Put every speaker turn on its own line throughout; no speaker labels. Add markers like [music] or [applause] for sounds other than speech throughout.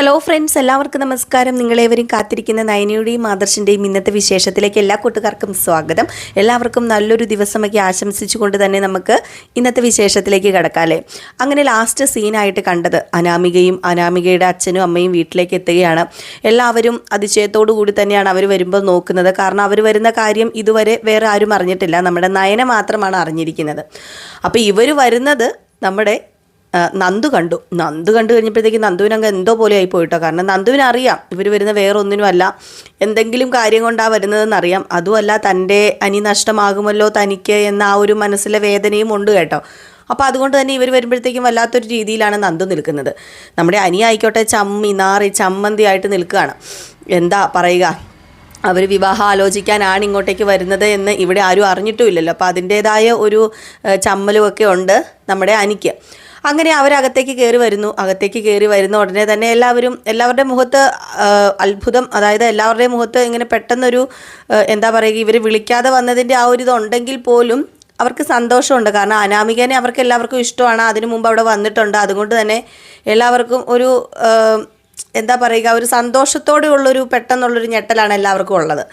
Hello friends എല്ലാവർക്കും നമസ്കാരം. നിങ്ങളേവരും കാത്തിരിക്കുന്ന നയനയുടെയും ആദർശിന്റെയും ഇന്നത്തെ വിശേഷത്തിലേക്ക് എല്ലാ കൂട്ടുകാർക്കും സ്വാഗതം. എല്ലാവർക്കും നല്ലൊരു ദിവസമൊക്കെ ആശംസിച്ചുകൊണ്ട് തന്നെ നമുക്ക് ഇന്നത്തെ വിശേഷത്തിലേക്ക് കിടക്കാല്ലേ അങ്ങനെ ലാസ്റ്റ് സീനായിട്ട് കണ്ടത് അനാമികയും അനാമികയുടെ അച്ഛനും അമ്മയും വീട്ടിലേക്ക് എത്തുകയാണ്. എല്ലാവരും അതിശയത്തോടു കൂടി തന്നെയാണ് അവർ വരുമ്പോൾ നോക്കുന്നത്. കാരണം അവർ വരുന്ന കാര്യം ഇതുവരെ വേറെ ആരും അറിഞ്ഞിട്ടില്ല. നമ്മുടെ നയന മാത്രമാണ് അറിഞ്ഞിരിക്കുന്നത്. അപ്പോൾ ഇവർ വരുന്നത് നമ്മുടെ നന്ദു കണ്ടു. നന്ദു കണ്ടു കഴിഞ്ഞപ്പോഴത്തേക്ക് നന്ദുവിന് അങ്ങ് എന്തോ പോലെ ആയി പോയിട്ടോ. കാരണം നന്ദുവിന് അറിയാം ഇവർ വരുന്ന വേറെ ഒന്നിനുമല്ല എന്തെങ്കിലും കാര്യം കൊണ്ടാണ് വരുന്നതെന്ന് അറിയാം അതുമല്ല തന്റെ അനി നഷ്ടമാകുമല്ലോ തനിക്ക് എന്ന ആ ഒരു മനസ്സിലെ വേദനയും ഉണ്ട് കേട്ടോ. അപ്പോൾ അതുകൊണ്ട് തന്നെ ഇവർ വരുമ്പോഴത്തേക്കും വല്ലാത്തൊരു രീതിയിലാണ് നന്ദു നിൽക്കുന്നത്. നമ്മുടെ അനി ആയിക്കോട്ടെ ചമ്മി നാറി ചമ്മന്തി ആയിട്ട് നിൽക്കുകയാണ്. എന്താ പറയുക? അവർ വിവാഹം ആലോചിക്കാനാണ് ഇങ്ങോട്ടേക്ക് വരുന്നത് എന്ന് ഇവിടെ ആരും അറിഞ്ഞിട്ടുമില്ലല്ലോ. അപ്പോൾ അതിന്റേതായ ഒരു ചമ്മലുമൊക്കെ ഉണ്ട് നമ്മുടെ അനിക്ക്. അങ്ങനെ അവരകത്തേക്ക് കയറി വരുന്നു. അകത്തേക്ക് കയറി വരുന്ന ഉടനെ തന്നെ എല്ലാവരും എല്ലാവരുടെ മുഖത്ത് അത്ഭുതം അതായത് എല്ലാവരുടെയും മുഖത്ത് ഇങ്ങനെ പെട്ടെന്നൊരു എന്താ പറയുക ഇവർ വിളിക്കാതെ വന്നതിന്റെ ആ ഒരു ഇതുണ്ടെങ്കിൽ പോലും അവർക്ക് സന്തോഷമുണ്ട്. കാരണം അനാമികനെ അവർക്ക് എല്ലാവർക്കും ഇഷ്ടമാണ്. അതിനു മുമ്പ് അവിടെ വന്നിട്ടുണ്ട്. അതുകൊണ്ട് തന്നെ എല്ലാവർക്കും ഒരു എന്താ പറയുക ഒരു സന്തോഷത്തോടെയുള്ളൊരു പെട്ടെന്നുള്ളൊരു ഞെട്ടലാണ് എല്ലാവർക്കും ഉള്ളത്.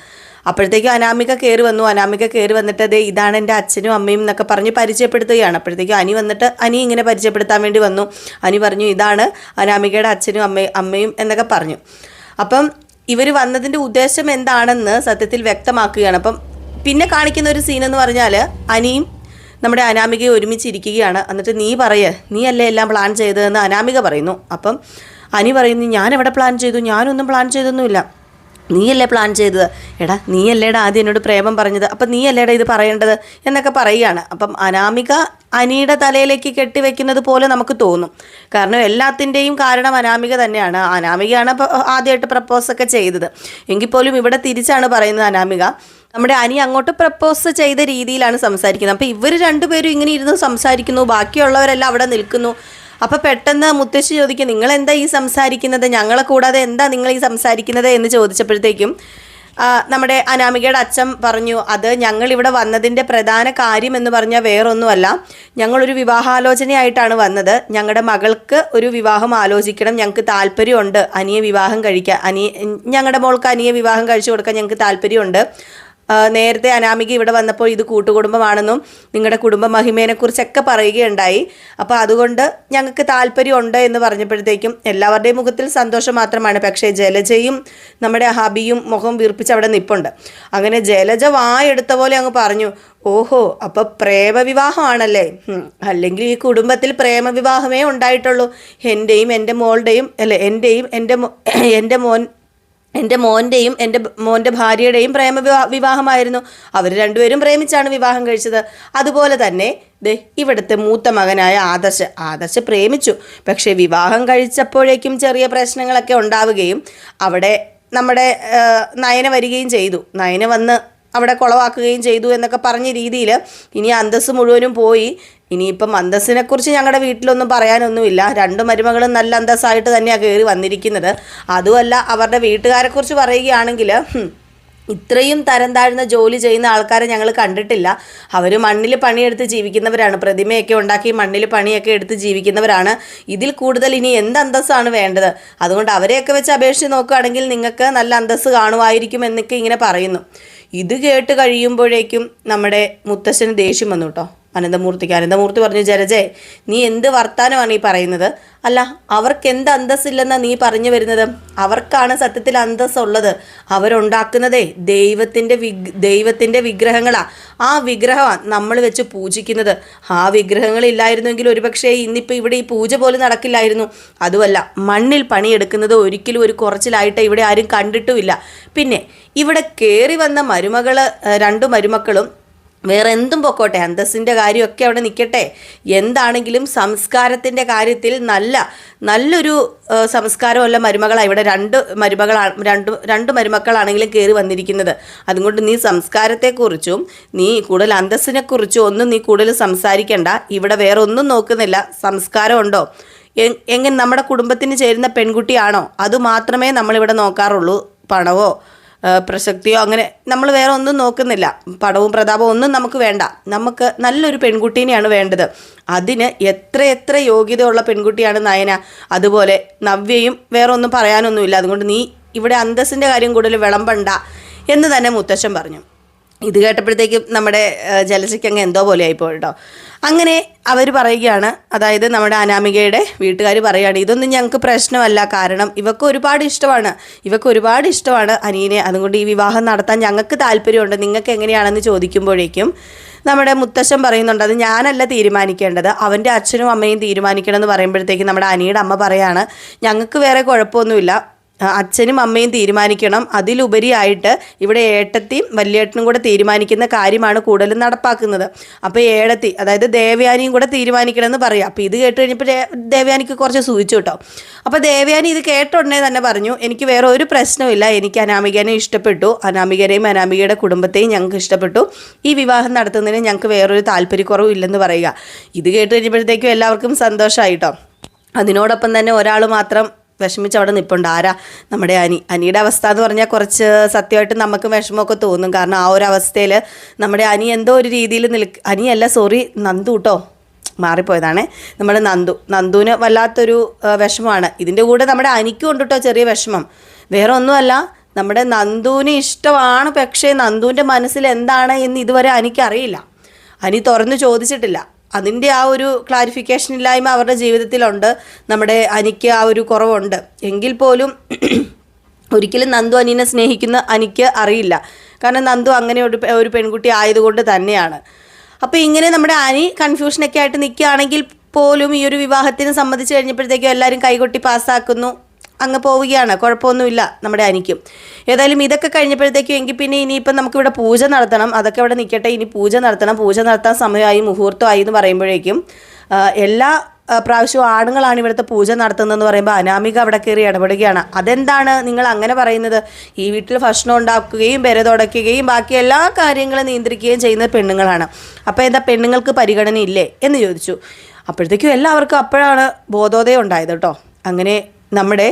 അപ്പോഴത്തേക്കും അനാമിക കയറി വന്നു. അനാമിക കയറി വന്നിട്ട് അതെ ഇതാണ് എന്റെ അച്ഛനും അമ്മയും എന്നൊക്കെ പറഞ്ഞ് പരിചയപ്പെടുത്തുകയാണ്. അപ്പോഴത്തേക്കും അനി വന്നിട്ട് അനി ഇങ്ങനെ പരിചയപ്പെടുത്താൻ വേണ്ടി വന്നു. അനി പറഞ്ഞു ഇതാണ് അനാമികയുടെ അച്ഛനും അമ്മയും അമ്മയും എന്നൊക്കെ പറഞ്ഞു. അപ്പം ഇവർ വന്നതിന്റെ ഉദ്ദേശം എന്താണെന്ന് സത്യത്തിൽ വ്യക്തമാക്കുകയാണ്. അപ്പം പിന്നെ കാണിക്കുന്ന ഒരു സീൻ എന്ന് പറഞ്ഞാൽ അനിയും നമ്മുടെ അനാമികയെ ഒരുമിച്ചിരിക്കുകയാണ്. എന്നിട്ട് നീ പറയേ നീ അല്ലേ എല്ലാം പ്ലാൻ ചെയ്തതെന്ന് അനാമിക പറയുന്നു. അപ്പം അനി പറയുന്നു ഞാൻ എവിടെ പ്ലാൻ ചെയ്തു? ഞാനൊന്നും പ്ലാൻ ചെയ്തൊന്നുമില്ല. നീയല്ലേ പ്ലാൻ ചെയ്തത്? എടാ നീയല്ലേടാ ആദ്യം എന്നോട് പ്രേമം പറഞ്ഞത്. അപ്പം നീയല്ലേടാ ഇത് പറയേണ്ടത് എന്നൊക്കെ പറയുകയാണ്. അപ്പം അനാമിക അനിയുടെ തലയിലേക്ക് കെട്ടിവെക്കുന്നത് പോലെ നമുക്ക് തോന്നും. കാരണം എല്ലാത്തിന്റെയും കാരണം അനാമിക തന്നെയാണ്. അനാമികയാണ് ആദ്യമായിട്ട് പ്രപ്പോസൊക്കെ ചെയ്തത്. എങ്കിൽ പോലും ഇവിടെ തിരിച്ചാണ് പറയുന്നത് അനാമിക. നമ്മുടെ അനി അങ്ങോട്ട് പ്രപ്പോസ് ചെയ്ത രീതിയിലാണ് സംസാരിക്കുന്നത്. അപ്പോൾ ഇവർ രണ്ടുപേരും ഇങ്ങനെ ഇരുന്ന് സംസാരിക്കുന്നു. ബാക്കിയുള്ളവരെല്ലാം അവിടെ നിൽക്കുന്നു. അപ്പോൾ പെട്ടെന്ന് മുത്തശ്ശി ചോദിക്കും നിങ്ങൾ എന്താ ഈ സംസാരിക്കുന്നത്? ഞങ്ങളെ കൂടാതെ എന്താ നിങ്ങൾ ഈ സംസാരിക്കുന്നത്? എന്ന് ചോദിച്ചപ്പോഴത്തേക്കും നമ്മുടെ അനാമികയുടെ അച്ഛൻ പറഞ്ഞു അത് ഞങ്ങൾ ഇവിടെ വന്നതിന്റെ പ്രധാന കാര്യം എന്ന് പറഞ്ഞാൽ വേറൊന്നുമല്ല. ഞങ്ങളൊരു വിവാഹാലോചനയായിട്ടാണ് വന്നത്. ഞങ്ങളുടെ മകൾക്ക് ഒരു വിവാഹം ആലോചിക്കണം. ഞങ്ങൾക്ക് താല്പര്യമുണ്ട് അനിയെ വിവാഹം കഴിക്കാൻ. അനിയ ഞങ്ങളുടെ മോൾക്ക് അനിയെ വിവാഹം കഴിച്ചു കൊടുക്കാൻ ഞങ്ങൾക്ക് താല്പര്യമുണ്ട്. നേരത്തെ അനാമിക ഇവിടെ വന്നപ്പോൾ ഇത് കൂട്ടുകുടുംബമാണെന്നും നിങ്ങളുടെ കുടുംബ മഹിമേനെക്കുറിച്ചൊക്കെ പറയുകയുണ്ടായി. അപ്പോൾ അതുകൊണ്ട് ഞങ്ങൾക്ക് താല്പര്യമുണ്ട് എന്ന് പറഞ്ഞപ്പോഴത്തേക്കും എല്ലാവരുടെയും മുഖത്തിൽ സന്തോഷം മാത്രമാണ്. പക്ഷേ ജലജയും നമ്മുടെ ഹബിയും മുഖം വീർപ്പിച്ച് അവിടെ നിൽപ്പുണ്ട് അങ്ങനെ ജലജ വായെടുത്ത പോലെ അങ്ങ് പറഞ്ഞു ഓഹോ അപ്പൊ പ്രേമവിവാഹമാണല്ലേ? അല്ലെങ്കിൽ ഈ കുടുംബത്തിൽ പ്രേമവിവാഹമേ ഉണ്ടായിട്ടുള്ളൂ. എന്റെയും എന്റെ മോളുടെയും അല്ലെ എന്റെയും എന്റെ എന്റെ മോൻ എന്റെ മോന്റെയും എന്റെ മോന്റെ ഭാര്യയുടെയും പ്രേമ വിവാ വിവാഹമായിരുന്നു. അവർ രണ്ടുപേരും പ്രേമിച്ചാണ് വിവാഹം കഴിച്ചത്. അതുപോലെ തന്നെ ദേ ഇവിടുത്തെ മൂത്ത മകനായ ആദർശ് ആദർശ് പ്രേമിച്ചു. പക്ഷേ വിവാഹം കഴിച്ചപ്പോഴേക്കും ചെറിയ പ്രശ്നങ്ങളൊക്കെ ഉണ്ടാവുകയും അവിടെ നമ്മുടെ നയന വരികയും ചെയ്തു. നയന വന്ന് അവിടെ കുളവാക്കുകയും ചെയ്തു എന്നൊക്കെ പറഞ്ഞ രീതിയിൽ ഇനി അന്തസ് മുഴുവനും പോയി. ഇനിയിപ്പം അന്തസ്സിനെക്കുറിച്ച് ഞങ്ങളുടെ വീട്ടിലൊന്നും പറയാനൊന്നുമില്ല. രണ്ട് മരുമകളും നല്ല അന്തസ്സായിട്ട് തന്നെയാണ് കയറി വന്നിരിക്കുന്നത്. അതുമല്ല അവരുടെ വീട്ടുകാരെക്കുറിച്ച് പറയുകയാണെങ്കിൽ ഇത്രയും തരം താഴ്ന്ന ജോലി ചെയ്യുന്ന ആൾക്കാരെ ഞങ്ങൾ കണ്ടിട്ടില്ല. അവർ മണ്ണിൽ പണിയെടുത്ത് ജീവിക്കുന്നവരാണ്. പ്രതിമയൊക്കെ ഉണ്ടാക്കി മണ്ണിൽ പണിയൊക്കെ എടുത്ത് ജീവിക്കുന്നവരാണ്. ഇതിൽ കൂടുതൽ ഇനി എന്ത് അന്തസ്സാണ് വേണ്ടത്? അതുകൊണ്ട് അവരെയൊക്കെ വെച്ച് അപേക്ഷിച്ച് നോക്കുകയാണെങ്കിൽ നിങ്ങൾക്ക് നല്ല അന്തസ്സ് കാണുമായിരിക്കും എന്നൊക്കെ ഇങ്ങനെ പറയുന്നു. ഇത് കേട്ട് കഴിയുമ്പോഴേക്കും നമ്മുടെ മുത്തശ്ശന് ദേഷ്യം വന്നു കേട്ടോ. അനന്തമൂർത്തിക്ക്. അനന്തമൂർത്തി പറഞ്ഞു ജലജേ നീ എന്ത് വർത്താനമാണ് ഈ പറയുന്നത്? അല്ല അവർക്ക് എന്ത് ഇല്ലെന്ന നീ പറഞ്ഞു വരുന്നത്? അവർക്കാണ് സത്യത്തിൽ അന്തസ്സുള്ളത്. അവരുണ്ടാക്കുന്നതേ ദൈവത്തിന്റെ വിഗ് ദൈവത്തിന്റെ വിഗ്രഹങ്ങളാ. ആ വിഗ്രഹമാണ് നമ്മൾ വെച്ച് പൂജിക്കുന്നത്. ആ വിഗ്രഹങ്ങളില്ലായിരുന്നെങ്കിൽ ഒരുപക്ഷേ ഇന്നിപ്പോൾ ഇവിടെ ഈ പൂജ പോലും നടക്കില്ലായിരുന്നു. അതുമല്ല മണ്ണിൽ പണിയെടുക്കുന്നത് ഒരിക്കലും ഒരു കുറച്ചിലായിട്ട് ഇവിടെ ആരും കണ്ടിട്ടുമില്ല. പിന്നെ ഇവിടെ കയറി വന്ന മരുമകൾ രണ്ടു മരുമക്കളും വേറെ എന്തും പൊക്കോട്ടെ അന്തസ്സിന്റെ കാര്യമൊക്കെ അവിടെ നിൽക്കട്ടെ എന്താണെങ്കിലും സംസ്കാരത്തിന്റെ കാര്യത്തിൽ നല്ല നല്ലൊരു സംസ്കാരമല്ല മരുമകളാണ് ഇവിടെ രണ്ട് മരുമകളാണ് രണ്ട് രണ്ട് മരുമക്കളാണെങ്കിലും കയറി വന്നിരിക്കുന്നത്. അതുകൊണ്ട് നീ സംസ്കാരത്തെക്കുറിച്ചും നീ കൂടുതൽ അന്തസ്സിനെക്കുറിച്ചും ഒന്നും നീ കൂടുതൽ സംസാരിക്കണ്ട. ഇവിടെ വേറെ ഒന്നും നോക്കുന്നില്ല. സംസ്കാരമുണ്ടോ? എങ്ങനെ നമ്മുടെ കുടുംബത്തിന് ചേരുന്ന പെൺകുട്ടിയാണോ? അതുമാത്രമേ നമ്മളിവിടെ നോക്കാറുള്ളൂ. പണവോ? പ്രസക്തിയോ അങ്ങനെ നമ്മൾ വേറെ ഒന്നും നോക്കുന്നില്ല. പടവും പ്രതാപവും ഒന്നും നമുക്ക് വേണ്ട. നമുക്ക് നല്ലൊരു പെൺകുട്ടീനെയാണ് വേണ്ടത്. അതിന് എത്ര എത്ര യോഗ്യതയുള്ള പെൺകുട്ടിയാണ് നയന. അതുപോലെ നവ്യയും വേറെ ഒന്നും പറയാനൊന്നുമില്ല. അതുകൊണ്ട് നീ ഇവിടെ അന്തസ്സിന്റെ കാര്യം കൂടുതൽ വിളമ്പണ്ട എന്ന് തന്നെ മുത്തശ്ശൻ പറഞ്ഞു. ഇത് കേട്ടപ്പോഴത്തേക്കും നമ്മുടെ ജലജയ്ക്ക് അങ്ങ് എന്തോ പോലെ ആയിപ്പോ കേട്ടോ. അങ്ങനെ അവർ പറയുകയാണ് അതായത് നമ്മുടെ അനാമികയുടെ വീട്ടുകാർ പറയുകയാണ് ഇതൊന്നും ഞങ്ങൾക്ക് പ്രശ്നമല്ല കാരണം ഇവക്ക് ഒരുപാട് ഇഷ്ടമാണ് ഇവക്ക് ഒരുപാട് ഇഷ്ടമാണ് അനിയനെ അതുകൊണ്ട് ഈ വിവാഹം നടത്താൻ ഞങ്ങൾക്ക് താല്പര്യമുണ്ട് നിങ്ങൾക്ക് എങ്ങനെയാണെന്ന് ചോദിക്കുമ്പോഴേക്കും നമ്മുടെ മുത്തശ്ശൻ പറയുന്നുണ്ട് അത് ഞാനല്ല തീരുമാനിക്കേണ്ടത് അവന്റെ അച്ഛനും അമ്മയും തീരുമാനിക്കണം എന്ന് പറയുമ്പോഴത്തേക്കും നമ്മുടെ അനിയുടെ അമ്മ പറയാണ് ഞങ്ങൾക്ക് വേറെ കുഴപ്പമൊന്നുമില്ല അച്ഛനും അമ്മയും തീരുമാനിക്കണം. അതിലുപരിയായിട്ട് ഇവിടെ ഏട്ടത്തിയും വല്യേട്ടനും കൂടെ തീരുമാനിക്കുന്ന കാര്യമാണ് കൂടുതലും നടപ്പാക്കുന്നത്. അപ്പോൾ ഏടത്തി അതായത് ദേവയാനിയും കൂടെ തീരുമാനിക്കണമെന്ന് പറയാം. അപ്പോൾ ഇത് കേട്ട് കഴിഞ്ഞപ്പോൾ ദേവയാനിക്ക് കുറച്ച് സൂചിച്ചു കേട്ടോ. അപ്പോൾ ദേവയാനി ഇത് കേട്ട ഉടനെ തന്നെ പറഞ്ഞു എനിക്ക് വേറെ ഒരു പ്രശ്നമില്ല എനിക്ക് അനാമികനെ ഇഷ്ടപ്പെട്ടു. അനാമികരെയും അനാമികയുടെ കുടുംബത്തെയും ഞങ്ങൾക്ക് ഇഷ്ടപ്പെട്ടു. ഈ വിവാഹം നടത്തുന്നതിന് ഞങ്ങൾക്ക് വേറൊരു താല്പര്യക്കുറവും ഇല്ലെന്ന് പറയുക. ഇത് കേട്ട് കഴിഞ്ഞപ്പോഴത്തേക്കും എല്ലാവർക്കും സന്തോഷമായിട്ടോ അതിനോടൊപ്പം തന്നെ ഒരാൾ മാത്രം വിഷമിച്ച് അവിടെ നിൽപ്പുണ്ട് ആരാ നമ്മുടെ അനി അനിയുടെ അവസ്ഥ എന്ന് പറഞ്ഞാൽ കുറച്ച് സത്യമായിട്ട് നമുക്ക് വിഷമമൊക്കെ തോന്നും. കാരണം ആ ഒരു അവസ്ഥയിൽ നമ്മുടെ അനി എന്തോ ഒരു രീതിയിൽ നിൽക്ക് അനിയല്ല സോറി നന്ദു കേട്ടോ മാറിപ്പോയതാണേ. നമ്മുടെ നന്ദു നന്ദുവിന് വല്ലാത്തൊരു വിഷമമാണ്. ഇതിന്റെ കൂടെ നമ്മുടെ അനിക്കും ഉണ്ട് കേട്ടോ ചെറിയ വിഷമം. വേറെ ഒന്നുമല്ല നമ്മുടെ നന്ദുവിന് ഇഷ്ടമാണ് പക്ഷേ നന്ദുവിന്റെ മനസ്സിൽ എന്താണ് എന്ന് ഇതുവരെ അനിക്കറിയില്ല അനി തുറന്നു ചോദിച്ചിട്ടില്ല. അതിന്റെ ആ ഒരു ക്ലാരിഫിക്കേഷൻ ഇല്ലായ്മ അവരുടെ ജീവിതത്തിലുണ്ട്. നമ്മുടെ അനിക്ക് ആ ഒരു കുറവുണ്ട്. എങ്കിൽ പോലും ഒരിക്കലും നന്ദു അനിയനെ സ്നേഹിക്കുന്ന അനിക്ക് അറിയില്ല. കാരണം നന്ദു അങ്ങനെ ഒരു ഒരു പെൺകുട്ടി ആയതുകൊണ്ട് തന്നെയാണ്. അപ്പോൾ ഇങ്ങനെ നമ്മുടെ അനി കൺഫ്യൂഷനൊക്കെ ആയിട്ട് നിൽക്കുകയാണെങ്കിൽ പോലും ഈ ഒരു വിവാഹത്തിന് സംബന്ധിച്ച് കഴിഞ്ഞപ്പോഴത്തേക്കും എല്ലാവരും കൈകൊട്ടി പാസ്സാക്കുന്നു അങ്ങ് പോവുകയാണ്. കുഴപ്പമൊന്നുമില്ല. നമ്മുടെ അനിക്കും. ഏതായാലും ഇതൊക്കെ കഴിഞ്ഞപ്പോഴത്തേക്കും എങ്കിൽ പിന്നെ ഇനിയിപ്പം നമുക്കിവിടെ പൂജ നടത്തണം. അതൊക്കെ ഇവിടെ നിൽക്കട്ടെ. ഇനി പൂജ നടത്തണം. പൂജ നടത്താൻ സമയമായി മുഹൂർത്തമായി എന്ന് പറയുമ്പോഴേക്കും എല്ലാ പ്രാവശ്യവും ആണുങ്ങളാണ് ഇവിടുത്തെ പൂജ നടത്തുന്നതെന്ന് പറയുമ്പോൾ അനാമിക അവിടെ കയറി ഇടപെടുകയാണ്. അതെന്താണ് നിങ്ങൾ അങ്ങനെ പറയുന്നത്? ഈ വീട്ടിൽ ഭക്ഷണം ഉണ്ടാക്കുകയും പെര തുടയ്ക്കുകയും ബാക്കി എല്ലാ കാര്യങ്ങളും നിയന്ത്രിക്കുകയും ചെയ്യുന്ന പെണ്ണുങ്ങളാണ്. അപ്പോൾ എന്താ പെണ്ണുങ്ങൾക്ക് പരിഗണന ഇല്ലേ എന്ന് ചോദിച്ചു. അപ്പോഴത്തേക്കും എല്ലാവർക്കും അപ്പോഴാണ് ബോധോദയം ഉണ്ടായത് കേട്ടോ. അങ്ങനെ നമ്മുടെ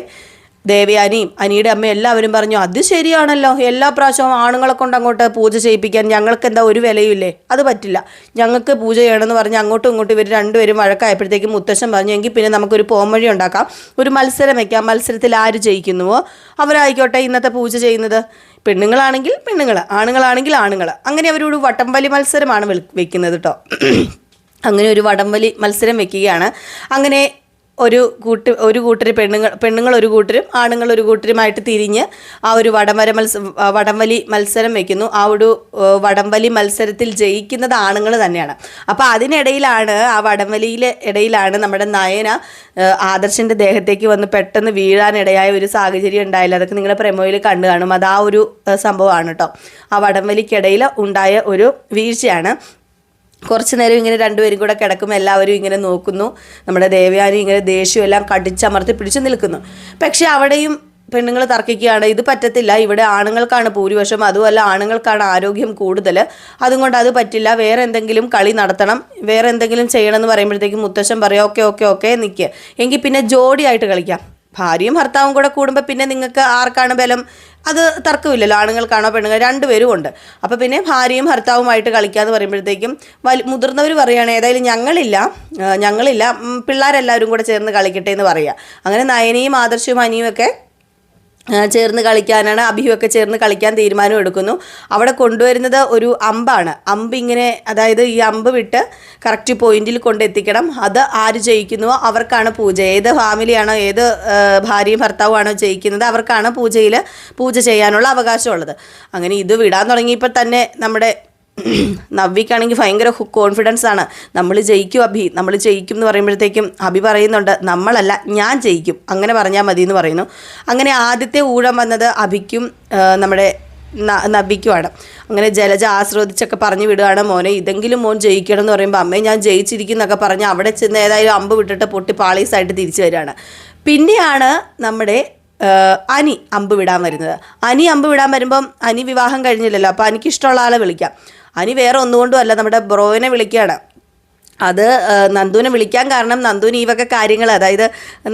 ദേവയാനിയും അനിയുടെ അമ്മ എല്ലാവരും പറഞ്ഞു അത് ശരിയാണല്ലോ. എല്ലാ പ്രാവശ്യവും ആണുങ്ങളെ കൊണ്ട് അങ്ങോട്ട് പൂജ ചെയ്യിപ്പിക്കാൻ ഞങ്ങൾക്ക് എന്താ ഒരു വിലയുമില്ലേ? അത് പറ്റില്ല. ഞങ്ങൾക്ക് പൂജ ചെയ്യണമെന്ന് പറഞ്ഞ് അങ്ങോട്ടും ഇങ്ങോട്ടും ഇവർ രണ്ടുപേരും വഴക്കായപ്പോഴത്തേക്കും മുത്തശ്ശൻ പറഞ്ഞു എങ്കിൽ പിന്നെ നമുക്കൊരു പോംവഴി ഉണ്ടാക്കാം. ഒരു മത്സരം വയ്ക്കാം മത്സരത്തിൽ ആര് ജയിക്കുന്നുവോ? അവരായിക്കോട്ടെ ഇന്നത്തെ പൂജ ചെയ്യുന്നത്. പെണ്ണുങ്ങളാണെങ്കിൽ പെണ്ണുങ്ങൾ ആണുങ്ങളാണെങ്കിൽ ആണുങ്ങൾ അങ്ങനെ അവരോട് വട്ടംവലി മത്സരമാണ് വെക്കുന്നത് കേട്ടോ [clears throat] അങ്ങനെ ഒരു വടംവലി മത്സരം വെക്കുകയാണ്. അങ്ങനെ ഒരു കൂട്ട് ഒരു കൂട്ടർ പെണ്ണുങ്ങൾ പെണ്ണുങ്ങൾ ഒരു കൂട്ടരും ആണുങ്ങൾ ഒരു കൂട്ടരുമായിട്ട് തിരിഞ്ഞ് ആ ഒരു വടംവര മത്സ വടംവലി മത്സരം വെക്കുന്നു. ആ ഒരു വടംവലി മത്സരത്തിൽ ജയിക്കുന്നത് ആണുങ്ങൾ തന്നെയാണ്. അപ്പോൾ അതിനിടയിലാണ് ആ വടംവലിയിലെ ഇടയിലാണ് നമ്മുടെ നയന ആദർശന്റെ ദേഹത്തേക്ക് വന്ന് പെട്ടെന്ന് വീഴാനിടയായ ഒരു സാഹചര്യം ഉണ്ടായില്ല. അതൊക്കെ നിങ്ങളെ പ്രമോയിൽ കണ്ടു കാണും. അത് ആ ഒരു സംഭവമാണ് കേട്ടോ ആ വടംവലിക്കിടയിൽ ഉണ്ടായ ഒരു വീഴ്ചയാണ്. കുറച്ച് നേരം ഇങ്ങനെ രണ്ടുപേരും കൂടെ കിടക്കും എല്ലാവരും ഇങ്ങനെ നോക്കുന്നു. നമ്മുടെ ദേവയാനി ഇങ്ങനെ ദേഷ്യം എല്ലാം കടിച്ചമർത്തി പിടിച്ചു നിൽക്കുന്നു. പക്ഷേ അവിടെയും പെണ്ണുങ്ങൾ തർക്കിക്കുകയാണ്. ഇത് പറ്റത്തില്ല. ഇവിടെ ആണുങ്ങൾക്കാണ് ഭൂരിപക്ഷം. അതുമല്ല ആണുങ്ങൾക്കാണ് ആരോഗ്യം കൂടുതൽ അതുകൊണ്ട് അത് പറ്റില്ല. വേറെ എന്തെങ്കിലും കളി നടത്തണം. വേറെ എന്തെങ്കിലും ചെയ്യണമെന്ന് പറയുമ്പോഴത്തേക്കും മുത്തശ്ശൻ പറയും ഓക്കെ ഓക്കെ ഓക്കെ നിൽക്കുക എങ്കിൽ പിന്നെ ജോഡിയായിട്ട് കളിക്കാം. ഭാര്യയും ഭർത്താവും കൂടെ കൂടുമ്പോൾ പിന്നെ നിങ്ങൾക്ക് ആർക്കാണ് ബലം? അത് തർക്കമില്ലല്ലോ ആണുങ്ങൾക്കാണോ പെണ്ണുങ്ങൾ രണ്ടുപേരും ഉണ്ട്. അപ്പോൾ പിന്നെ ഭാര്യയും ഭർത്താവുമായിട്ട് കളിക്കുക എന്ന് പറയുമ്പോഴത്തേക്കും വലി മുതിർന്നവർ പറയുകയാണ് ഏതായാലും ഞങ്ങളില്ല ഞങ്ങളില്ല പിള്ളേരെല്ലാവരും കൂടെ ചേർന്ന് കളിക്കട്ടെ എന്ന് പറയുക. അങ്ങനെ നയനയും ആദർശവും അനിയും ഒക്കെ ചേർന്ന് കളിക്കാനാണ് അഭിയുമൊക്കെ ചേർന്ന് കളിക്കാൻ തീരുമാനം എടുക്കുന്നു. അവിടെ കൊണ്ടുവരുന്നത് ഒരു അമ്പാണ്. അമ്പ് ഇങ്ങനെ അതായത് ഈ അമ്പ് വിട്ട് കറക്റ്റ് പോയിന്റിൽ കൊണ്ടെത്തിക്കണം. അത് ആര് ജയിക്കുന്നുവോ അവർക്കാണ് പൂജ. ഏത് ഫാമിലിയാണോ ഏത് ഭാര്യയും ഭർത്താവുമാണോ ജയിക്കുന്നത് അവർക്കാണ് പൂജയിൽ പൂജ ചെയ്യാനുള്ള അവകാശമുള്ളത്. അങ്ങനെ ഇത് വിടാൻ തുടങ്ങിയപ്പോൾ തന്നെ നമ്മുടെ [clears throat] നവ്വിക്കാണെങ്കിൽ ഭയങ്കര കോൺഫിഡൻസ് ആണ്. നമ്മൾ ജയിക്കും അഭി. നമ്മൾ ജയിക്കും എന്ന് പറയുമ്പോഴത്തേക്കും അഭി പറയുന്നുണ്ട് നമ്മളല്ല ഞാൻ ജയിക്കും. അങ്ങനെ പറഞ്ഞാൽ മതി എന്ന് പറയുന്നു. അങ്ങനെ ആദ്യത്തെ ഊഴം വന്നത് അഭിക്കും നമ്മുടെ നബിക്കുവാണ് അങ്ങനെ ജലജ ആസ്വദിച്ചൊക്കെ പറഞ്ഞു വിടുകയാണ്. മോനെ ഇതെങ്കിലും മോൻ ജയിക്കണം എന്ന് പറയുമ്പോൾ അമ്മയെ ഞാൻ ജയിച്ചിരിക്കും എന്നൊക്കെ പറഞ്ഞ് അവിടെ ചെന്ന് ഏതായാലും അമ്പ് വിട്ടിട്ട് പൊട്ടി പാളീസായിട്ട് തിരിച്ചു വരികയാണ്. പിന്നെയാണ് നമ്മുടെ അനി അമ്പ് വിടാൻ വരുന്നത്. അനി അമ്പ് വിടാൻ വരുമ്പം അനി വിവാഹം കഴിഞ്ഞില്ലല്ലോ. അപ്പോൾ അനിക്ക് ഇഷ്ടമുള്ള ആളെ വിളിക്കാം. അനി വേറെ ഒന്നുകൊണ്ടും അല്ല നമ്മുടെ ബ്രോയിനെ വിളിക്കുകയാണ്. അത് നന്ദുവിനെ വിളിക്കാൻ കാരണം നന്ദുവിന് ഈ വക കാര്യങ്ങൾ അതായത്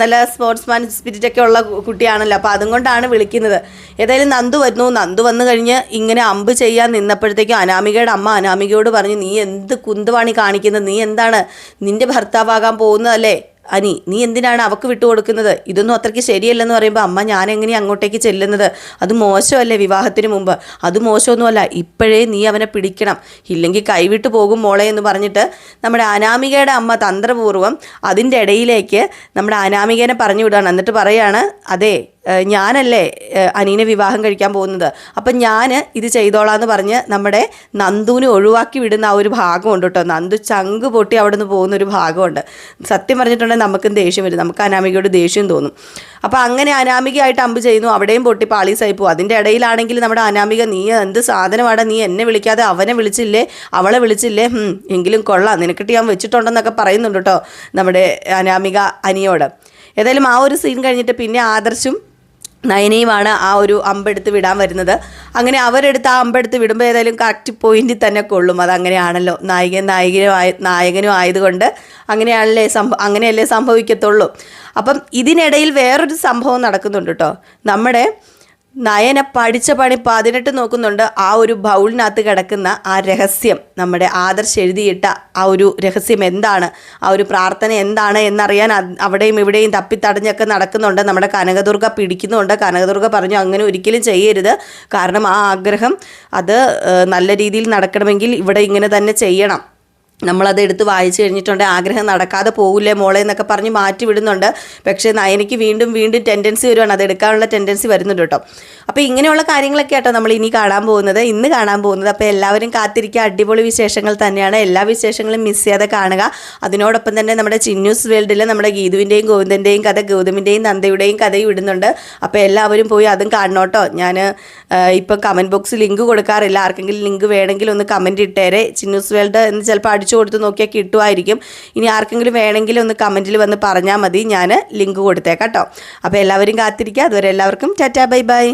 നല്ല സ്പോർട്സ്മാൻ സ്പിരിറ്റ് ഒക്കെ ഉള്ള കുട്ടിയാണല്ലോ അപ്പോൾ അതും കൊണ്ടാണ് വിളിക്കുന്നത്. ഏതായാലും നന്ദു വരുന്നു. നന്ദു വന്നു കഴിഞ്ഞ് ഇങ്ങനെ അമ്പ് ചെയ്യാൻ നിന്നപ്പോഴത്തേക്കും അനാമികയുടെ അമ്മ അനാമികയോട് പറഞ്ഞു നീ എന്ത് കുന്തുവാണി കാണിക്കുന്നത്? നീ എന്താണ് നിന്റെ ഭർത്താവാകാൻ പോകുന്നതല്ലേ അനി നീ എന്തിനാണ് അവക്ക് വിട്ടുകൊടുക്കുന്നത്? ഇതൊന്നും അത്രയ്ക്ക് ശരിയല്ലെന്ന് പറയുമ്പോൾ അമ്മ ഞാൻ എങ്ങനെയാണ് അങ്ങോട്ടേക്ക് ചെല്ലുന്നത്? അത് മോശമല്ലേ വിവാഹത്തിന് മുമ്പ്? അത് മോശമൊന്നുമല്ല. ഇപ്പോഴേ നീ അവനെ പിടിക്കണം. ഇല്ലെങ്കിൽ കൈവിട്ട് പോകും മോളെ എന്ന് പറഞ്ഞിട്ട് നമ്മുടെ അനാമികയുടെ അമ്മ തന്ത്രപൂർവം അതിന്റെ ഇടയിലേക്ക് നമ്മുടെ അനാമികേനെ പറഞ്ഞു വിടുകയാണ്. എന്നിട്ട് പറയാണ് അതെ ഞാനല്ലേ അനീനെ വിവാഹം കഴിക്കാൻ പോകുന്നത്. അപ്പം ഞാൻ ഇത് ചെയ്തോളാന്ന് പറഞ്ഞ് നമ്മുടെ നന്ദുവിനെ ഒഴിവാക്കി വിടുന്ന ആ ഒരു ഭാഗമുണ്ട് കേട്ടോ. നന്ദു ചങ്ക് പൊട്ടി അവിടെ നിന്ന് പോകുന്ന ഒരു ഭാഗമുണ്ട്. സത്യം പറഞ്ഞിട്ടുണ്ടെങ്കിൽ നമുക്കും ദേഷ്യം വരും. നമുക്ക് അനാമികയോട് ദേഷ്യം തോന്നും. അപ്പോൾ അങ്ങനെ അനാമികയായിട്ട് അമ്പ് ചെയ്യുന്നു. അവിടെയും പൊട്ടി പാളീസായി പോകും അതിന്റെ ഇടയിലാണെങ്കിൽ നമ്മുടെ അനാമിക നീ എന്ത് സാധനമാണ് നീ എന്നെ വിളിക്കാതെ അവനെ വിളിച്ചില്ലേ? അവളെ വിളിച്ചില്ലേ? എങ്കിലും കൊള്ളാം. നിനക്കിട്ട് ഞാൻ വെച്ചിട്ടുണ്ടെന്നൊക്കെ പറയുന്നുണ്ട് കേട്ടോ നമ്മുടെ അനാമിക അനിയോട്. ഏതായാലും ആ ഒരു സീൻ കഴിഞ്ഞിട്ട് പിന്നെ ആദർശും നയനയുമാണ് ആ ഒരു അമ്പെടുത്ത് വിടാൻ വരുന്നത്. അങ്ങനെ അവരെടുത്ത് ആ അമ്പെടുത്ത് വിടുമ്പോൾ ഏതായാലും കറക്റ്റ് പോയിന്റിൽ തന്നെ കൊള്ളും. അത് അങ്ങനെയാണല്ലോ നായികൻ നായികനുമായ നായകനും ആയതുകൊണ്ട് അങ്ങനെയാണല്ലേ സംഭവം അങ്ങനെയല്ലേ സംഭവിക്കത്തുള്ളൂ. അപ്പം ഇതിനിടയിൽ വേറൊരു സംഭവം നടക്കുന്നുണ്ട് കേട്ടോ നമ്മുടെ നയന പഠിച്ച പണി പതിനെട്ട് നോക്കുന്നുണ്ട്. ആ ഒരു ബൗളിനകത്ത് കിടക്കുന്ന ആ രഹസ്യം. നമ്മുടെ ആദർശ് എഴുതിയിട്ട ആ ഒരു രഹസ്യം എന്താണ്? ആ ഒരു പ്രാർത്ഥന എന്താണ് എന്നറിയാൻ അവിടെയും ഇവിടെയും തപ്പിത്തടഞ്ഞൊക്കെ നടക്കുന്നുണ്ട്. നമ്മുടെ കനകദുർഗ പിടിക്കുന്നുണ്ട്. കനകദുർഗ പറഞ്ഞു അങ്ങനെ ഒരിക്കലും ചെയ്യരുത്. കാരണം ആ ആഗ്രഹം അത് നല്ല രീതിയിൽ നടക്കണമെങ്കിൽ ഇവിടെ ഇങ്ങനെ തന്നെ ചെയ്യണം. നമ്മളത് എടുത്ത് വായിച്ചു കഴിഞ്ഞിട്ടുണ്ട്. ആഗ്രഹം നടക്കാതെ പോകില്ലേ മോളെ എന്നൊക്കെ പറഞ്ഞ് മാറ്റി വിടുന്നുണ്ട്. പക്ഷേ നയനയ്ക്ക് വീണ്ടും വീണ്ടും ടെൻഡൻസി വരുവാണ്. അത് എടുക്കാനുള്ള ടെൻഡൻസി വരുന്നുണ്ട് കേട്ടോ. അപ്പോൾ ഇങ്ങനെയുള്ള കാര്യങ്ങളൊക്കെ കേട്ടോ നമ്മൾ ഇനി കാണാൻ പോകുന്നത്. ഇന്ന് കാണാൻ പോകുന്നത്. അപ്പോൾ എല്ലാവരും കാത്തിരിക്കുക. അടിപൊളി വിശേഷങ്ങൾ തന്നെയാണ്. എല്ലാ വിശേഷങ്ങളും മിസ് ചെയ്യാതെ കാണുക. അതിനോടൊപ്പം തന്നെ നമ്മുടെ ചിന്യൂസ് വേൾഡിൽ നമ്മുടെ ഗീതുവിന്റെയും ഗോവിന്ദന്റെയും കഥ ഗൗതമിന്റെയും നന്ദയുടെയും കഥയും ഇടുന്നുണ്ട്. അപ്പോൾ എല്ലാവരും പോയി അതും കാണണം കേട്ടോ. ഞാൻ ഇപ്പം കമന്റ് ബോക്സ് ലിങ്ക് കൊടുക്കാറില്ല. ആർക്കെങ്കിലും ലിങ്ക് വേണമെങ്കിൽ ഒന്ന് കമന്റ് ഇട്ടേരെ. ചിന്യൂസ് വേൾഡ് എന്ന് ചിലപ്പോൾ അടിച്ചു കൊടുത്ത് നോക്കിയാൽ കിട്ടുമായിരിക്കും ഇനി ആർക്കെങ്കിലും വേണമെങ്കിൽ ഒന്ന് കമന്റിൽ വന്ന് പറഞ്ഞാൽ മതി. ഞാൻ ലിങ്ക് കൊടുത്തേക്കാം കേട്ടോ അപ്പോൾ എല്ലാവരും കാത്തിരിക്കുക. അതുവരെ എല്ലാവർക്കും ടാറ്റാ ബൈ ബൈ.